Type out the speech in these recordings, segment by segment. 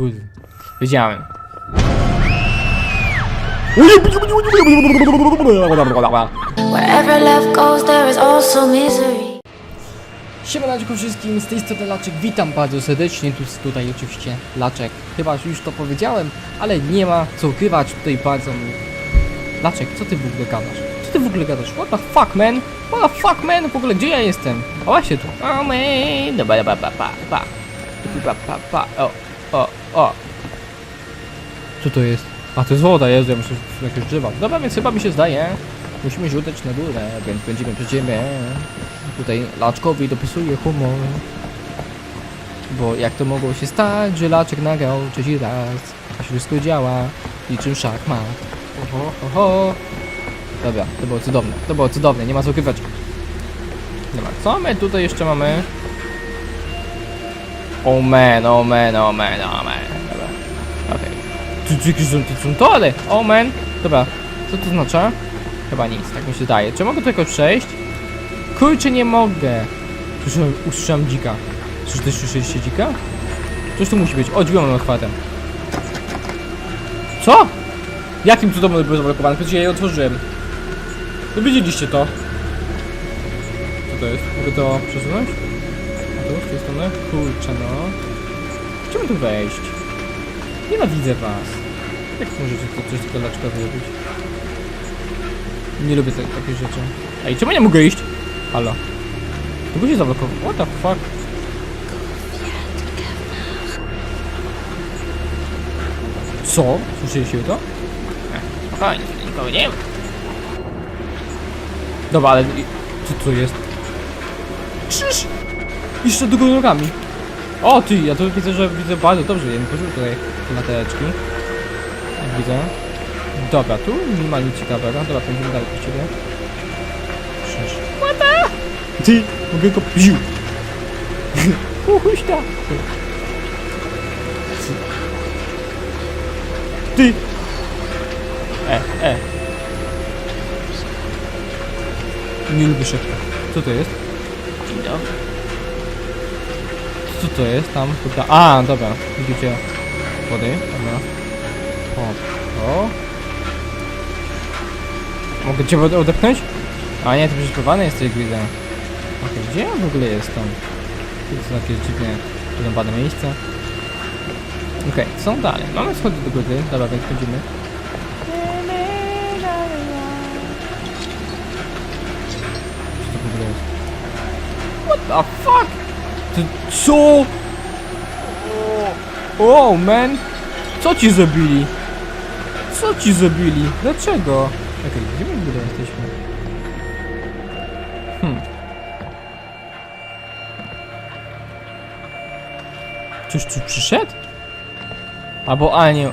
Kurde. Wiedziałem. Wherever love goes, there is also misery. Siemaneczko wszystkim, z tej strony Laczek, witam bardzo serdecznie, tu, tutaj oczywiście Laczek, chyba już to powiedziałem, ale nie ma co ukrywać, tutaj bardzo mi... Laczek, co ty w ogóle gadasz? Co ty w ogóle gadasz? What the fuck man? What the fuck man? W ogóle gdzie ja jestem? O właśnie tu. O man, dobra, dobra, pa, pa, pa. Pa, pa, pa, o, o, o. Co to jest? A to jest woda, Jezu, ja są jakieś drzewa. Dobra, więc chyba mi się zdaje, musimy rzucać na górę, więc będziemy przejdziemy. Tutaj Laczkowi dopisuje humor. Bo jak to mogło się stać, że Laczek nagrał trzeci raz, a wszystko działa, niczym szachmat. Oho, oho. Dobra, to było cudowne, to było cudowne, nie ma co ukrywać. Dobra, co my tutaj jeszcze mamy? Oh man, oh man, oh man, oh. Dobra, okej. Tu, tu jakieś są, to są tory, oh. Dobra, co to znaczy? Chyba nic, tak mi się daje. Czy mogę jakoś przejść? Kurczę, nie mogę. Słyszałem, usłyszałem dzika. Czy też słyszeliście dzika? Coś tu musi być. O, drzwi mam otwarte. Co? Jakim cudem one były zablokowane? Przecież ja je otworzyłem. No widzieliście to. Co to jest? Mogę to przesunąć? Tu, z tej strony? Kurczę, no. Chciałbym tu wejść. Nienawidzę was. Jak możecie to coś tylko dlaczego zrobić? Nie lubię te, takie rzeczy. Ej, czemu nie mogę iść? Halo. Tu się zablokował. What the fuck? Co? Słyszeliście to? Spokojnie, nikogo nie ma. Dobra, ale... Co to jest? Jeszcze do góry nogami. O ty, ja tu widzę, że widzę bardzo dobrze, ja nie poczułem tutaj te latareczki. Jak widzę. Dobra, tu nie ma nic ciekawego. Dobra, pójdziemy dalej po ciebie. Krzyż. The? Ty, mogę go... Ziu! Uhuśta! Ty! E, e. Nie lubię szybko. Co to jest? Dzień dobry. Co to jest tam? Tutaj. A, dobra. Widzicie wody? Dobra. O, o. Mogę cię ode- odepchnąć? A nie, to przeszkowane jest jak widzę. Okej, gdzie ja w ogóle jestem? To są jakieś dziwnie wyrąbane miejsca. Okej, są dalej. Mamy schody do góry. Dobra, więc chodzimy. Co to? What the fuck? Ty, co? Oh, man! Co ci zrobili? Co ci zrobili? Dlaczego? Okej, gdzie my w ogóle jesteśmy? Hmm. Ktoś tu przyszedł? Albo, a nie.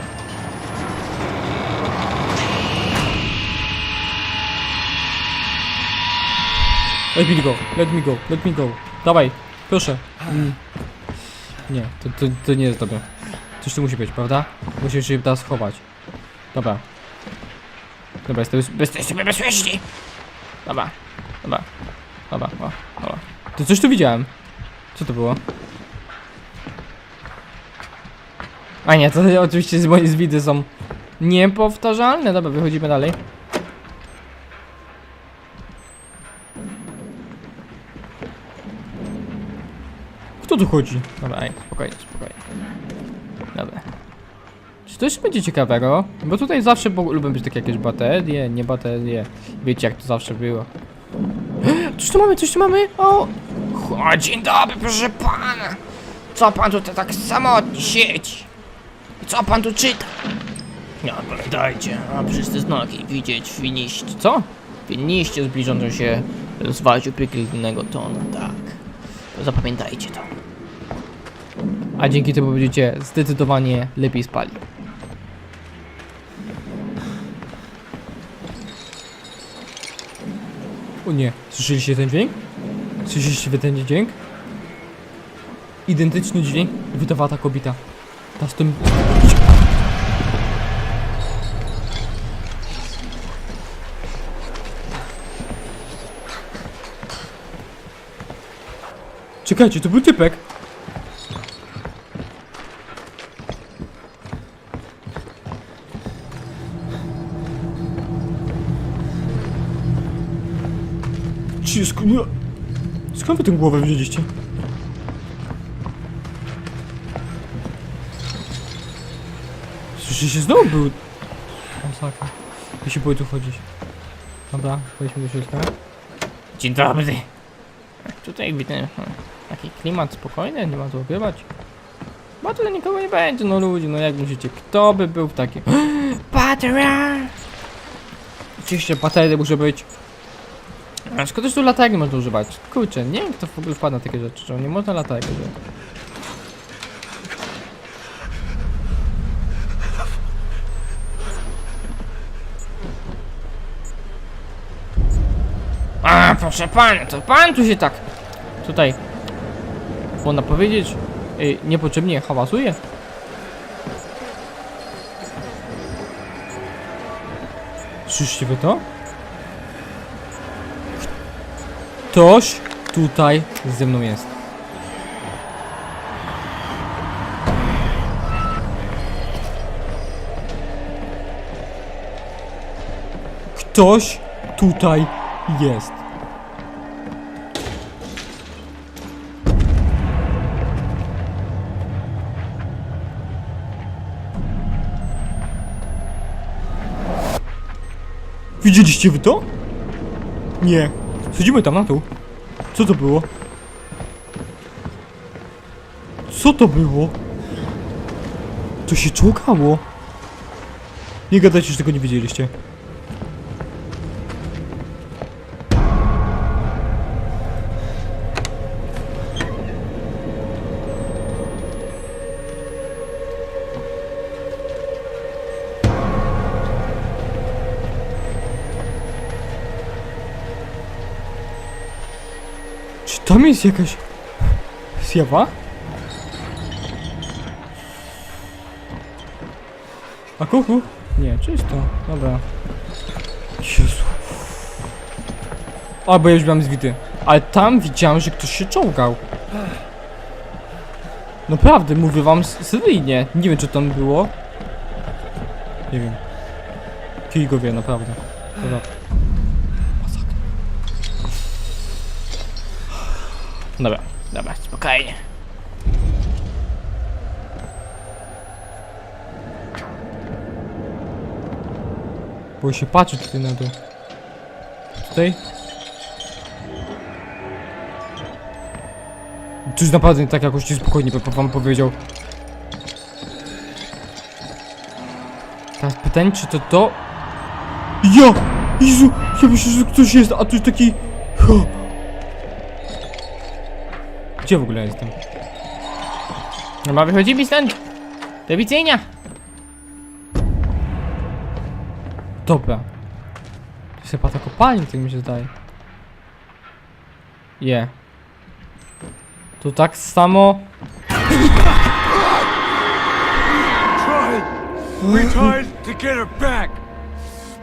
Let me go, let me go, let me go. Dawaj, proszę. Mm. Nie, to, to, to nie jest dobre. Coś tu musi być, prawda? Musisz się teraz schować. Dobra. Dobra, jestem, jesteśmy bezpieczni. Dobra, dobra, dobra, o, dobra. To coś tu widziałem. Co to było? A nie, to oczywiście z moje zwidy są niepowtarzalne. Dobra, wychodzimy dalej. Kto tu chodzi? Dobra, ej, spokojnie, spokojnie. Dobra. Czy to jeszcze będzie ciekawego? Bo tutaj zawsze bo, lubią być takie jakieś baterie, nie baterie. Wiecie jak to zawsze było. Coś tu mamy, coś tu mamy? O! O, dzień dobry, proszę pana! Co pan tutaj tak samotnie siedzi? I co pan tu czyta? Nie pamiętajcie, a przez te znaki widzieć winniście. Co? Winniście zbliżącą się zwarciu piekielnego tonu, tak. Zapamiętajcie to. A dzięki temu będziecie zdecydowanie lepiej spali. O nie, słyszeliście ten dźwięk? Słyszeliście ten dźwięk? Identyczny dźwięk wydawała ta kobieta. Ta z tym... Czekajcie, to był typek. Tę głowę wzięliście? Słyszy się znowu był... Masakra. Ja się boję tu chodzić. Dobra, pojedźmy do środka. Dzień dobry. Tutaj widzę hmm, taki klimat spokojny, nie ma co ukrywać. Bo tutaj nikogo nie będzie, no ludzie, no jak myślicie, kto by był w takim... Bateria! Oczywiście baterie muszę być. A szkoda, że tu można używać. Kurczę, nie wiem kto w ogóle wpadł na takie rzeczy, że nie można latarki używać. A, proszę pana, to pan tu się tak tutaj można powiedzieć y, niepotrzebnie hałasuje. Słyszycie wy to? Ktoś tutaj ze mną jest. Ktoś tutaj jest. Widzieliście wy to? Nie. Schodzimy tam na dół. Co to było? Co to było? To się czołgało. Nie gadajcie, że tego nie widzieliście. Tam jest jakaś zjawa? A kuku? Nie, czysto. Dobra. Jezu. O, bo ja już byłem zwity. Ale tam widziałem, że ktoś się czołgał. Naprawdę, mówię wam seryjnie. Nie wiem, czy tam było. Nie wiem. Kij go wie, naprawdę. Dobra. Dobra, dobra, spokojnie. Bo się patrzy tutaj na dół. Tutaj? Jest naprawdę tak jakoś ci spokojnie wam powiedział. Teraz pytanie, czy to to... Ja! Jezu! Ja myślę, że ktoś jest, a tu jest taki... Gdzie w ogóle jestem? No ma wychodzimy stąd! Do widzenia! Dobra. To jest chyba ta kopalnia, tak mi się zdaje. Je. Tu tak samo... tried. We tried to get her back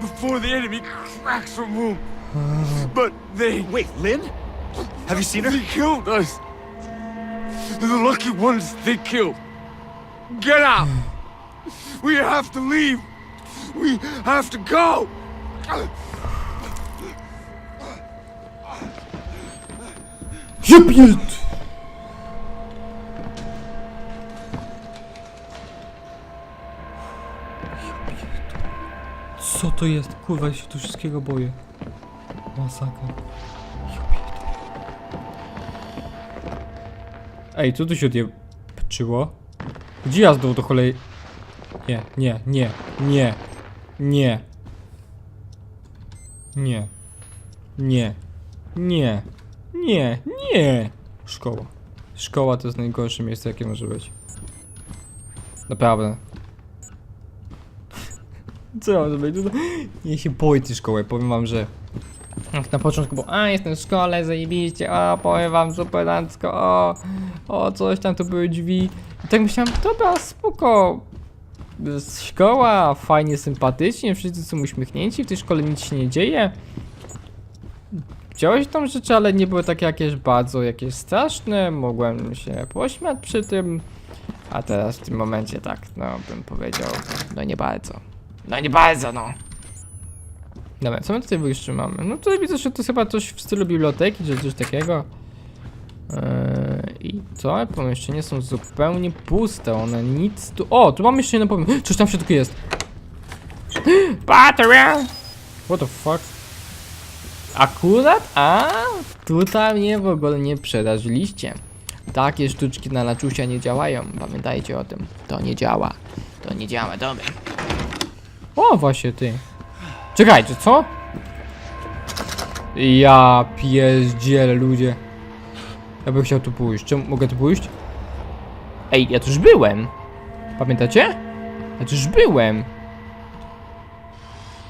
before the enemy cracks her womb. But they Wait, Lynn? Have you seen her? they killed us. The lucky ones they killed. Get out. We have to leave. We have to go. Pierd... Co to jest? Kurwa, ja się tu wszystkiego boję. Masakra. Ej, co tu się odjebaczyło? Gdzie ja znowu do kolei... Nie, nie, nie, nie, nie. Nie. Nie. Nie. Nie, nie. Szkoła. Szkoła to jest najgorsze miejsce, jakie może być. Naprawdę. Co mam zrobić? Nie się boję tej szkoły, powiem wam, że... Na początku było, a jestem w szkole, zajebiście, o, powiem wam, superancko, o, o, coś tam, to były drzwi. I tak myślałem, dobra, spoko. Szkoła, fajnie, sympatycznie, wszyscy są uśmiechnięci, w tej szkole nic się nie dzieje. Działy się tam rzeczy, ale nie były takie jakieś bardzo jakieś straszne, mogłem się pośmiać przy tym, a teraz w tym momencie tak, no bym powiedział, no nie bardzo. No nie bardzo, no. Dobra, co my tutaj jeszcze mamy? No tutaj widzę, że to jest chyba coś w stylu biblioteki, czy coś takiego. Eee, I całe pomieszczenia są zupełnie puste, one nic tu... O, tu mam jeszcze jedno pomieszczenie. Coś tam w środku jest. Bateria! What the fuck? Akurat? A, tutaj mnie w ogóle nie przedarzyliście. Takie sztuczki na laczusia nie działają. Pamiętajcie o tym. To nie działa. To nie działa, dobra. O, właśnie ty. Czekajcie, co? Ja pierdzielę, ludzie. Ja bym chciał tu pójść. Czemu mogę tu pójść? Ej, ja tu już byłem. Pamiętacie? Ja tu już byłem.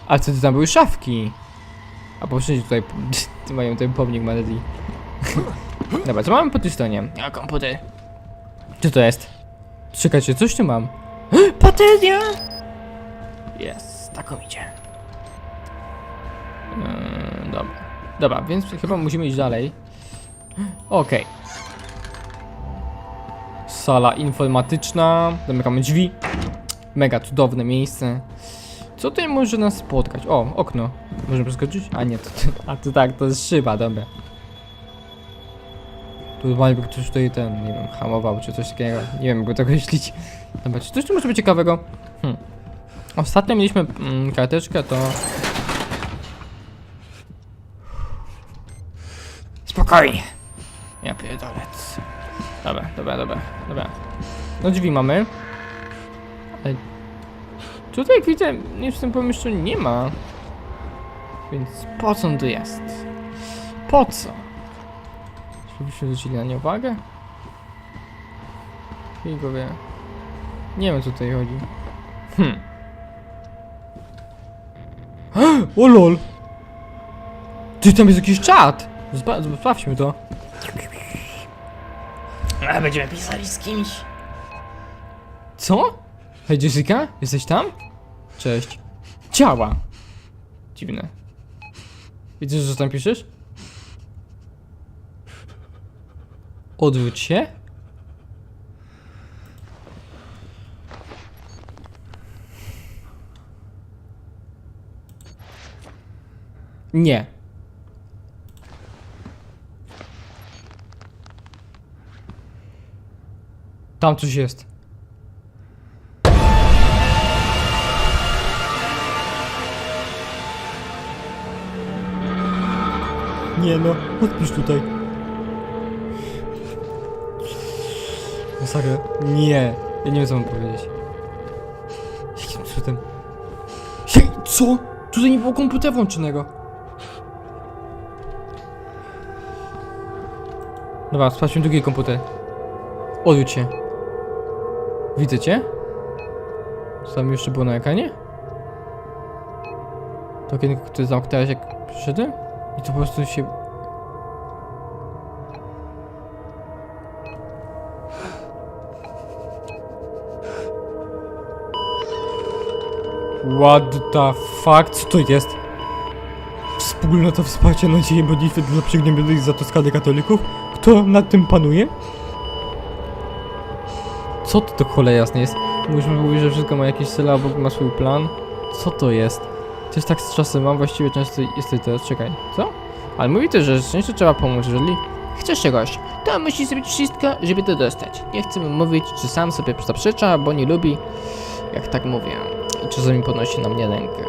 A co ty tam były szafki? A poprzednio tutaj mają ten pomnik Manedi. Dobra, co mamy po tej stronie? A komputer. Co to jest? Czekajcie, coś tu mam. Patelnia! Jest, taką idzie. Yy, dobra. Dobra, więc chyba musimy iść dalej. Okej. Sala informatyczna. Zamykamy drzwi. Mega cudowne miejsce. Co tutaj może nas spotkać? O, okno. Możemy przeskoczyć? A nie, to, a to tak, to jest szyba, dobra. Tu chyba by ktoś tutaj ten, nie wiem, hamował czy coś takiego. Nie wiem, jakby tego myślić. Dobra, czy coś tu może być ciekawego? Hmm. Ostatnio mieliśmy mm, karteczkę, to... Spokojnie. Ja pierdolec. Dobra, dobra, dobra, dobra. No drzwi mamy. Ale tutaj jak widzę, nic w tym pomieszczeniu nie ma. Więc po co on tu jest? Po co? Żebyśmy zwrócili na nie uwagę? I go wie. Nie wiem co tutaj chodzi. Hmm. O lol! Ty tam jest jakiś czat! Zba- to. A będziemy pisali z kimś. Co? Hej Jessica? Jesteś tam? Cześć. Działa. Dziwne. Widzisz, że tam piszesz? Odwróć się. Nie. Tam coś jest. Nie no, odpisz tutaj. Masakra. Nie. Ja nie wiem co mam powiedzieć. Jakim cudem? Hej, co? Tutaj nie było komputera włączonego. Dobra, sprawdźmy drugi komputer. Odwróć się. Widzę cię? Co tam jeszcze było na ekranie? To kiedy ty zamknąłeś jak przyszedłem? I to po prostu się... What the fuck? Co to jest? Wspólnota wsparcia nadziei modlitwy dla przygnębionych za Toskany katolików? Kto nad tym panuje? Co to do cholery jasne jest? Musimy mówić, że wszystko ma jakiś cel albo ma swój plan. Co to jest? Jest tak z czasem, mam właściwie często jesteś teraz, czekaj, co? Ale mówi też, że często trzeba pomóc, jeżeli chcesz czegoś, to musi zrobić wszystko, żeby to dostać. Nie chcę mówić, czy sam sobie zaprzecza, bo nie lubi, jak tak mówię. I czasami podnosi na mnie rękę.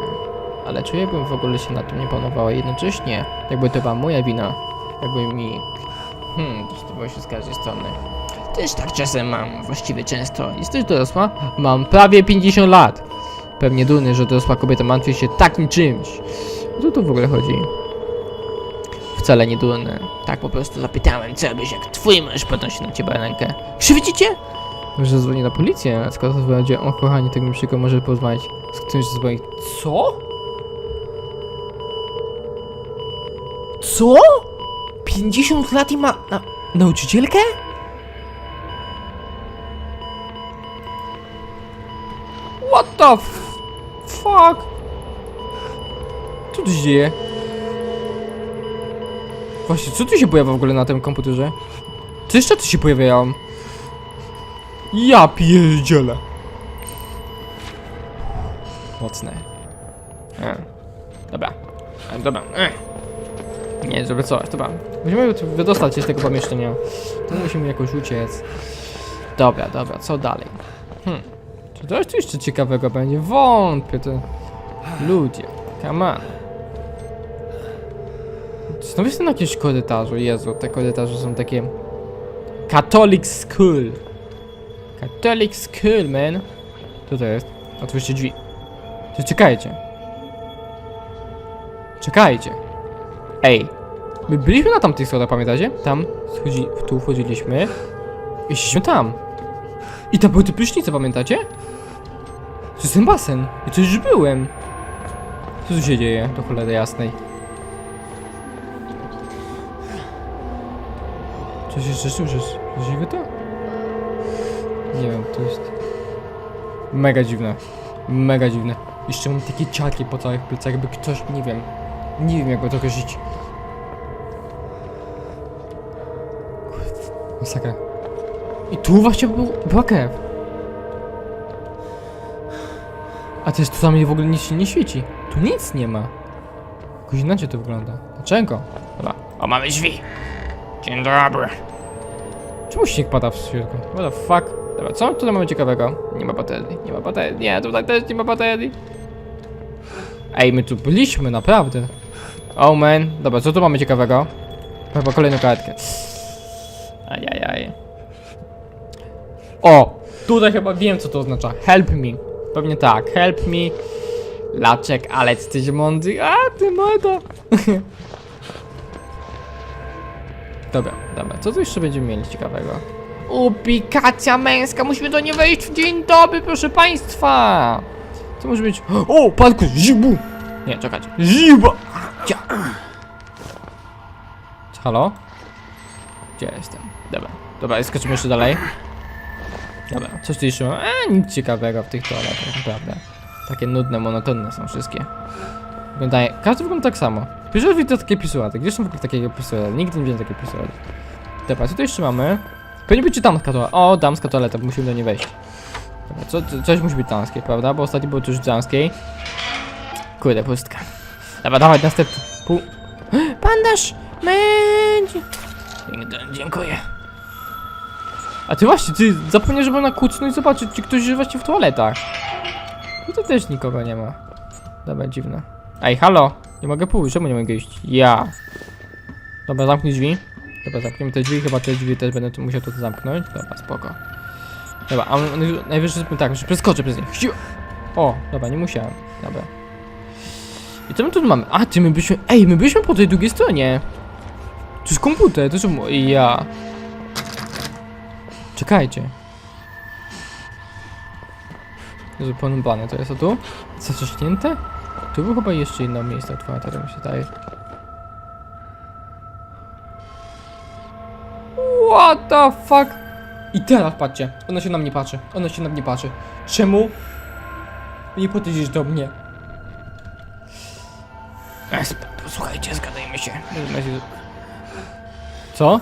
Ale czy jakbym w ogóle się na tym nie panowała jednocześnie? Jakby to była moja wina. Jakby mi... Hmm, to się z każdej strony. Też tak czasem mam, właściwie często. Jesteś dorosła? Mam prawie 50 lat. Pewnie dumny, że dorosła kobieta martwi się takim czymś. O co tu w ogóle chodzi? Wcale nie dumny. Tak po prostu zapytałem, co byś jak twój mąż podnosi na ciebie rękę. Krzywdzicie? Może zadzwoni na policję, skoro to będzie, o kochani, tego mi przykro może porozmawiać z którymś z moich... Co? Co? 50 lat i ma... Na... nauczycielkę? The fuck? Co tu się dzieje? Właśnie, co tu się pojawia w ogóle na tym komputerze? Co jeszcze tu się pojawiają? Ja pierdzielę. Mocne. A. Dobra. E, Dobra. Ech. Nie, żeby coś, dobra. Musimy wydostać się z tego pomieszczenia. To musimy jakoś uciec. Dobra, dobra, co dalej? Hmm. Czy coś tu jeszcze ciekawego będzie? Wątpię, to... Ludzie, come on. Znowu jestem na jakimś korytarzu, Jezu, te korytarze są takie... Catholic School. Catholic School, man. Co to jest? Otwórzcie drzwi. To czekajcie. Czekajcie. Ej. My byliśmy na tamtych schodach, pamiętacie? Tam schodzi, tu wchodziliśmy. I szliśmy tam. I tam były te prysznice, pamiętacie? To jest ten basen. I to już byłem. Co tu się dzieje? Do cholery jasnej. Coś jeszcze słyszysz? Żywe to? Nie wiem, to jest... Mega dziwne. Mega dziwne. Jeszcze mam takie ciarki po całych plecach, jakby ktoś, nie wiem. Nie wiem, jakby to określić. Masakra. I tu właśnie był, była krew. A też tu tam w ogóle nic się nie świeci. Tu nic nie ma. Jakoś inaczej to wygląda. Dlaczego? Dobra. O, mamy drzwi. Dzień dobry. Czemu śnieg pada w środku? What the fuck? Dobra, co tutaj mamy ciekawego? Nie ma baterii, nie ma baterii, nie, tutaj też nie ma baterii. Ej, my tu byliśmy, naprawdę. Oh man, dobra, co tu mamy ciekawego? Chyba kolejną kartkę. Ajajaj. O! Tutaj chyba wiem, co to oznacza. Help me. Pewnie tak, help me. Laczek, ale jesteś mądry. A, ty moda. Dobra, dobra, co tu jeszcze będziemy mieli ciekawego? Ubikacja męska, musimy do niej wejść. Dzień dobry, proszę państwa. Co może być? O, parkour, zibu! Nie, czekajcie. Ziba! Cia. Halo? Gdzie jestem? Dobra, dobra, skoczymy jeszcze dalej. Dobra, coś tu jeszcze mam? A, nic ciekawego w tych toaletach, naprawdę. Takie nudne, monotonne są wszystkie. Wyglądaje, każdy wygląda tak samo. Pierwszy raz widzę takie pisulaty. Gdzie są w ogóle takiego pistoletu? Nigdy nie widziałem takiego pistoletu. Dobra, co tu jeszcze mamy? Powinien być damska toaleta. O, damska toaleta, musimy do niej wejść. Dobra, co, co, coś musi być damskie, prawda? Bo ostatnio było już damskiej. Kurde, pustka. Dobra, dawaj następny. Pół. Pandasz! Mędzi! Dziękuję. A ty właśnie, ty zapomniałeś, żeby na kucnąć zobaczyć, czy ktoś jest właśnie w toaletach. I to też nikogo nie ma. Dobra, dziwne. Ej, halo! Nie mogę pójść, czemu nie mogę iść? Ja. Dobra, zamknij drzwi. Dobra, zamkniemy te drzwi, chyba te drzwi też będę tu musiał to zamknąć. Dobra, spoko. Dobra, a naj- najwyżej tak, że przeskoczę przez nie. O, dobra, nie musiałem. Dobra. I co my tu mamy? A, ty my byliśmy... Ej, my byliśmy po tej drugiej stronie. To jest komputer, to czemu... Ja... Czekajcie. Jezu, porąbane to jest, a tu? Zaciśnięte? Tu było chyba jeszcze inne miejsce otwarte, mi się daje. What the fuck? I teraz patrzcie, ona się na mnie patrzy, ona się na mnie patrzy. Czemu? Nie podejdziesz do mnie. E, Posłuchajcie, zgadajmy się. Co?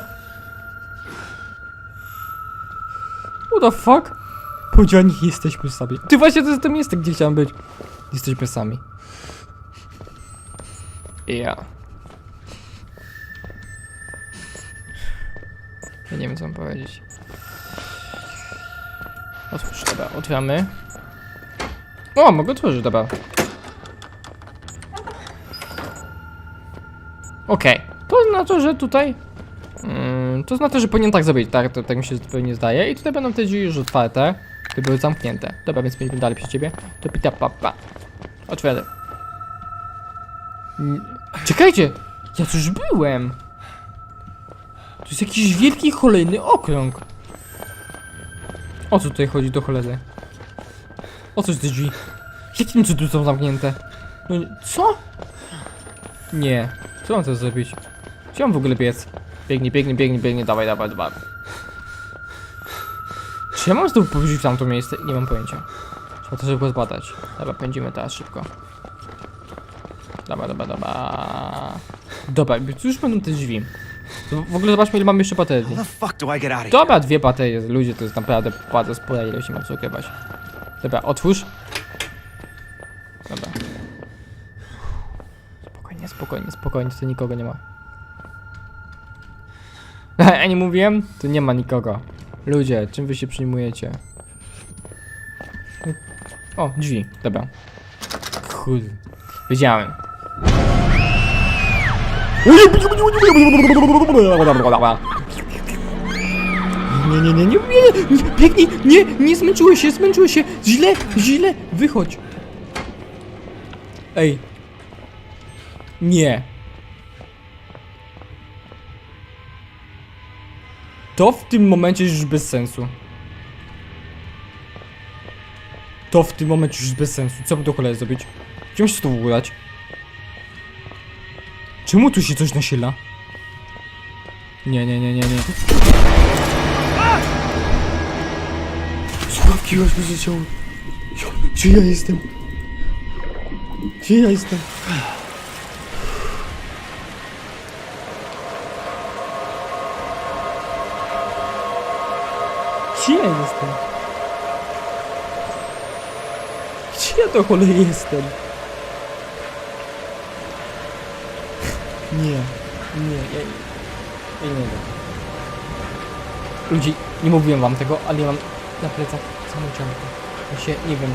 The fuck? Powiedziała, nie jesteśmy sami. Ty właśnie to jest to miejsce, gdzie chciałem być. Jesteśmy sami. Ja. Ja nie wiem co mam powiedzieć. Otwórz, dobra, otwieramy. O, mogę otworzyć, dobra. Okej, to znaczy, że tutaj... Mm, to znaczy, że powinien tak zrobić, tak, to, tak mi się pewnie zdaje. I tutaj będą te drzwi już otwarte, te były zamknięte. Dobra, więc będziemy dalej przy ciebie. To pita papa. Otwieraj. Mm, Czekajcie! Ja tu już byłem! To jest jakiś wielki kolejny okrąg. O co tutaj chodzi do cholery? O co jest te drzwi? Jakim cudem są zamknięte? No co? Nie. Co mam teraz zrobić? Mam w ogóle biec? Biegnij, biegnij, biegnij, biegnij, dawaj, dawaj, dawaj. Czy ja mam znowu powiedzieć w tamto miejsce? Nie mam pojęcia. Trzeba to szybko zbadać. Dobra, pędzimy teraz szybko. Dobra, dobra, dobra. Dobra, już będą te drzwi. To w ogóle zobaczmy ile mamy jeszcze baterii. Dobra, dwie baterie, ludzie, to jest naprawdę bardzo spora ilość, nie ma co ukrywać. Dobra, otwórz. Dobra. Spokojnie, spokojnie. spokojnie, tutaj nikogo nie ma. Nie mówiłem? Tu nie ma nikogo. Ludzie, czym wy się przyjmujecie? O, drzwi, dobra. Kurde. Wiedziałem. Nie, nie, nie, nie, nie, nie, biegnij, nie, nie, zmęczyłeś się, zmęczyłeś się, źle, źle, wychodź. Ej. Nie. To w tym momencie już bez sensu. To w tym momencie już bez sensu. Co by do cholery zrobić? Gdzie muszę to w ogóle? Czemu tu się coś nasila? Nie, nie, nie, nie, nie. Sławki aż mi. Gdzie ja jestem? Gdzie ja jestem? Gdzie ja jestem? Ja to cholery jestem? Nie, nie, ja, ja nie wiem. Ludzi, nie mówiłem wam tego, ale ja mam na plecach samą ciągę. Ja się, nie wiem,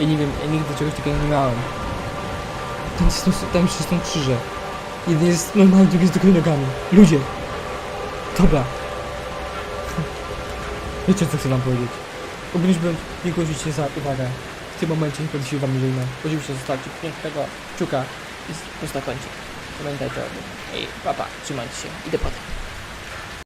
ja nie wiem, ja nigdy czegoś takiego nie miałem. Tam jest, tam jeszcze są krzyże. Jeden jest normalny, drugi jest góry nogami. Ludzie. Dobra. Wiecie co chcę wam powiedzieć. Obliczbym dziękuję ci za uwagę. Tym momencie nikogo się wam nie wyjmę. Oczywiście zostawcie pięknego kciuka i postaw kończyk. Pamiętajcie o tym. Ej, papa, trzymajcie się. Idę potem.